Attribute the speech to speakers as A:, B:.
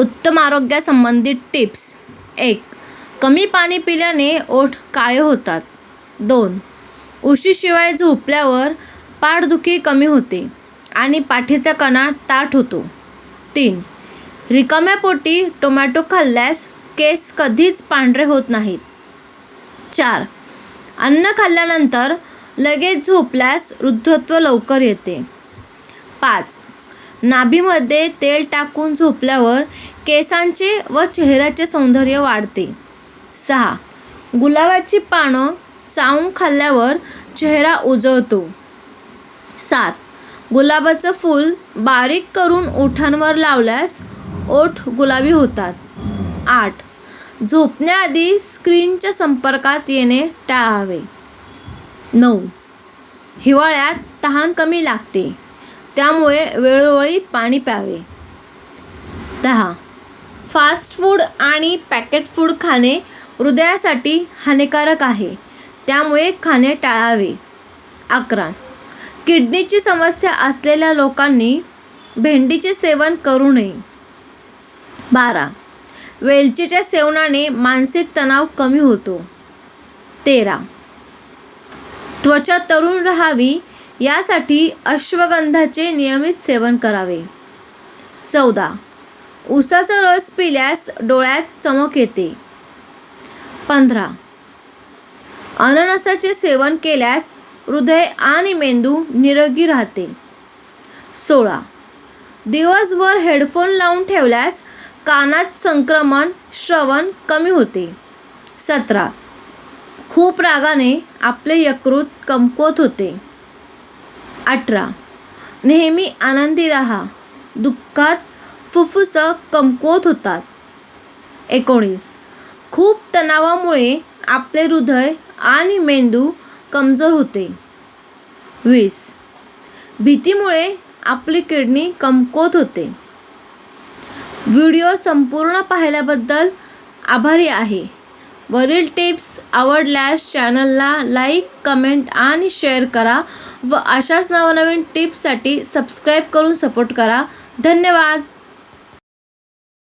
A: उत्तम आरोग्यासंबंधित टिप्स. एक कमी पाणी पिल्याने ओठ काळे होतात. दोन उशीशिवाय झोपल्यावर पाठदुखी कमी होते आणि पाठीचा कणा ताठ होतो. तीन रिकाम्या पोटी टोमॅटो खाल्ल्यास केस कधीच पांढरे होत नाहीत. चार अन्न खाल्ल्यानंतर लगेच झोपल्यास वृद्धत्व लवकर येते. पाच नाभीमध्ये तेल टाकून झोपल्यावर केसांचे व चेहऱ्याचे सौंदर्य वाढते. सहा. गुलाबाची पानं चावून खाल्ल्यावर चेहरा उजळतो. सात. गुलाबाचं फूल बारीक करून ओठांवर लावल्यास ओठ गुलाबी होतात. आठ. झोपण्याआधी स्क्रीनच्या संपर्कात येणे टाळावे. नऊ. हिवाळ्यात तहान कमी लागते. त्यामुळे वेळोवेळी पाणी प्यावे. दहा. फास्ट फूड आणि पॅकेट फूड खाणे हृदयासाठी हानिकारक आहे. त्यामुळे खाणे टाळावे. अकरा. किडनीची समस्या असलेल्या लोकांनी भेंडीचे सेवन करू नये. बारा. वेलचीच्या सेवनाने मानसिक तणाव कमी होतो. तेरा. त्वचा तरुण राहावी यासाठी अश्वगंधाचे नियमित सेवन करावे. चौदा. उसाचा रस पिल्यास डोळ्यात चमक येते. पंधरा. अननसाचे सेवन केल्यास हृदय आणि मेंदू निरोगी राहते. सोळा. दिवसभर हेडफोन लावून ठेवल्यास कानात संक्रमण श्रवण कमी होते. सतरा. खूप रागाने आपले यकृत कमकुवत होते. अठरा. नेहमी आनंदी राहा. दुःखात फुफ्फुसं कमकुवत होतात. एकोणीस. खूप तणावामुळे आपले हृदय आणि मेंदू कमजोर होते. वीस. भीतीमुळे आपली किडनी कमकुवत होते. व्हिडिओ संपूर्ण पाहिल्याबद्दल आभारी आहे. वरील टिप्स आवडल्यास चॅनलला लाईक कमेंट आणि शेअर करा व अशाच नवनवीन टिप्ससाठी सबस्क्राईब करून सपोर्ट करा. धन्यवाद.